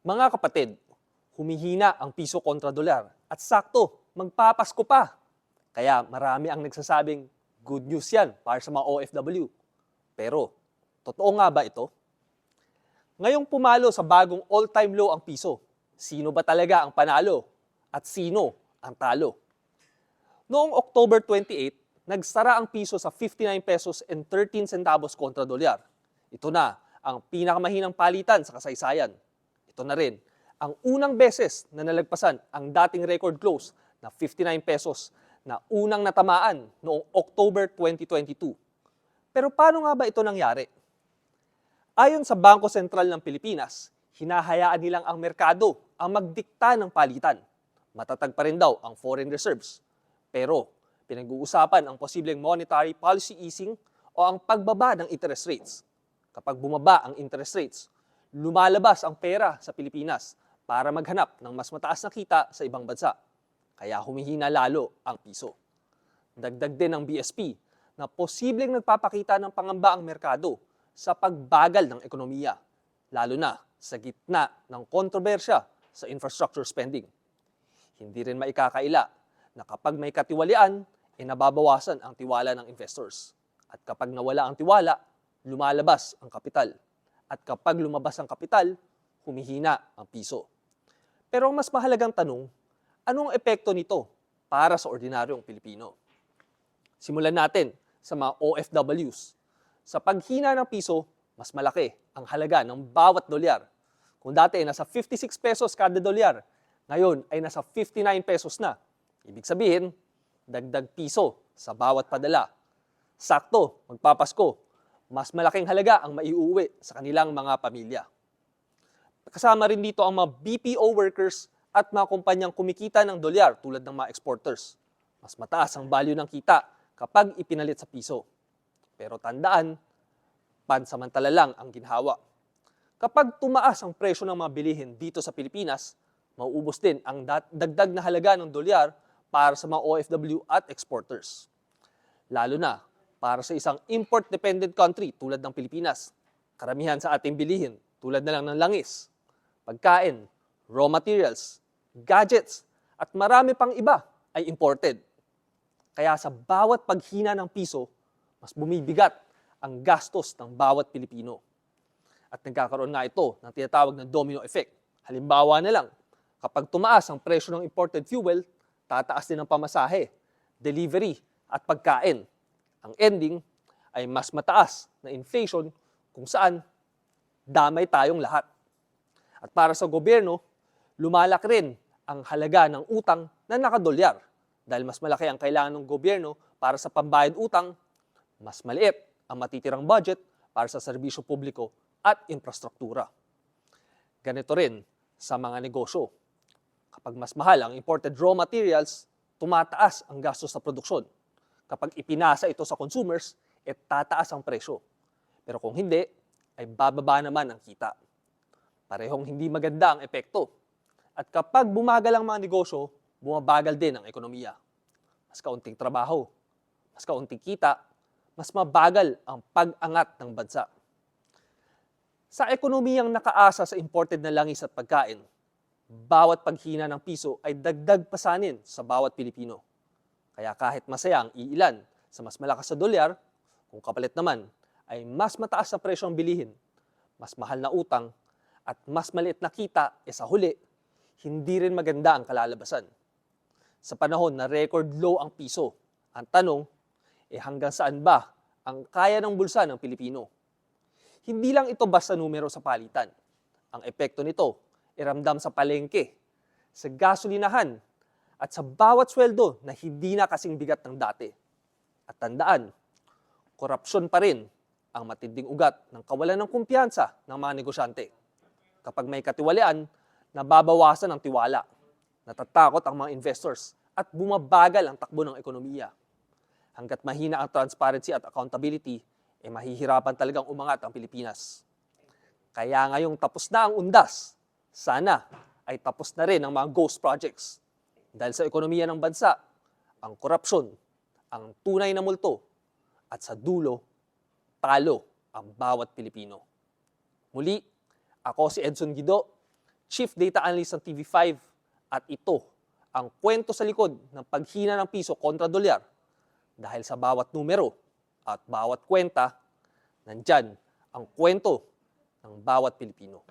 Mga kapatid, humihina ang piso kontra dolyar at sakto, magpapasko pa. Kaya marami ang nagsasabing good news yan para sa mga OFW. Pero, totoo nga ba ito? Ngayong pumalo sa bagong all-time low ang piso, sino ba talaga ang panalo at sino ang talo? Noong October 28, nagsara ang piso sa 59 pesos and 13 centavos kontra dolyar. Ito na ang pinakamahinang palitan sa kasaysayan. Ito na rin ang unang beses na nalagpasan ang dating record close na 59 pesos na unang natamaan noong October 2022. Pero paano nga ba ito nangyari? Ayon sa Bangko Sentral ng Pilipinas, hinahayaan nilang ang merkado ang magdikta ng palitan. Matatag pa rin daw ang foreign reserves. Pero pinag-uusapan ang posibleng monetary policy easing o ang pagbaba ng interest rates. Kapag bumaba ang interest rates, lumalabas ang pera sa Pilipinas para maghanap ng mas mataas na kita sa ibang bansa. Kaya humihina lalo ang piso. Dagdag din ng BSP na posibleng nagpapakita ng pangamba ang merkado sa pagbagal ng ekonomiya, lalo na sa gitna ng kontrobersya sa infrastructure spending. Hindi rin maikakaila na kapag may katiwalian, e nababawasan ang tiwala ng investors. At kapag nawala ang tiwala, lumalabas ang kapital. At kapag lumabas ang kapital, humihina ang piso. Pero ang mas mahalagang tanong, anong epekto nito para sa ordinaryong Pilipino? Simulan natin sa mga OFWs. Sa paghina ng piso, mas malaki ang halaga ng bawat dolyar. Kung dati ay nasa 56 pesos kada dolyar, ngayon ay nasa 59 pesos na. Ibig sabihin, dagdag piso sa bawat padala. Sakto, magpapasko, mas malaking halaga ang maiuwi sa kanilang mga pamilya. Kasama rin dito ang mga BPO workers at mga kumpanyang kumikita ng dolyar tulad ng mga exporters. Mas mataas ang value ng kita kapag ipinalit sa piso. Pero tandaan, pansamantala lang ang ginhawa. Kapag tumaas ang presyo ng mga bilihin dito sa Pilipinas, mauubos din ang dagdag na halaga ng dolyar para sa mga OFW at exporters. Lalo na para sa isang import-dependent country tulad ng Pilipinas. Karamihan sa ating bilihin tulad na lang ng langis, pagkain, raw materials, gadgets, at marami pang iba ay imported. Kaya sa bawat paghina ng piso, mas bumibigat ang gastos ng bawat Pilipino. At nagkakaroon nga ito ng tinatawag na domino effect. Halimbawa na lang, kapag tumaas ang presyo ng imported fuel, tataas din ang pamasahe, delivery, at pagkain. Ang ending ay mas mataas na inflation kung saan damay tayong lahat. At para sa gobyerno, lumalak rin ang halaga ng utang na nakadolyar dahil mas malaki ang kailangan ng gobyerno para sa pambayad utang, mas maliit ang matitirang budget para sa serbisyo publiko at infrastruktura. Ganito rin sa mga negosyo. Kapag mas mahal ang imported raw materials, tumataas ang gastos sa produksyon. Kapag ipinasa ito sa consumers, e tataas ang presyo. Pero kung hindi, ay bababa naman ang kita. Parehong hindi maganda ang epekto. At kapag bumagal ang mga negosyo, bumabagal din ang ekonomiya. Mas kaunting trabaho, mas kaunting kita, mas mabagal ang pag-angat ng bansa. Sa ekonomiyang nakaasa sa imported na langis at pagkain, bawat paghina ng piso ay dagdag pasanin sa bawat Pilipino. Kaya kahit masaya ang iilan sa mas malakas sa dolyar, kung kapalit naman ay mas mataas sa presyo ang bilihin, mas mahal na utang, at mas maliit na kita e sa huli, hindi rin maganda ang kalalabasan. Sa panahon na record low ang piso, ang tanong, eh hanggang saan ba ang kaya ng bulsa ng Pilipino? Hindi lang ito basta numero sa palitan. Ang epekto nito, iramdam sa palengke, sa gasolinahan, at sa bawat sweldo na hindi na kasing bigat ng dati. At tandaan, korupsyon pa rin ang matinding ugat ng kawalan ng kumpiyansa ng mga negosyante. Kapag may katiwalian, nababawasan ang tiwala, natatakot ang mga investors, at bumabagal ang takbo ng ekonomiya. Hanggat mahina ang transparency at accountability, eh mahihirapan talagang umangat ang Pilipinas. Kaya ngayong tapos na ang undas, sana ay tapos na rin ang mga ghost projects. Dahil sa ekonomiya ng bansa, ang korupsyon, ang tunay na multo, at sa dulo, talo ang bawat Pilipino. Muli, ako si Edson Guido, Chief Data Analyst ng TV5 at ito ang kwento sa likod ng paghina ng piso kontra dolyar dahil sa bawat numero at bawat kwenta, nandyan ang kwento ng bawat Pilipino.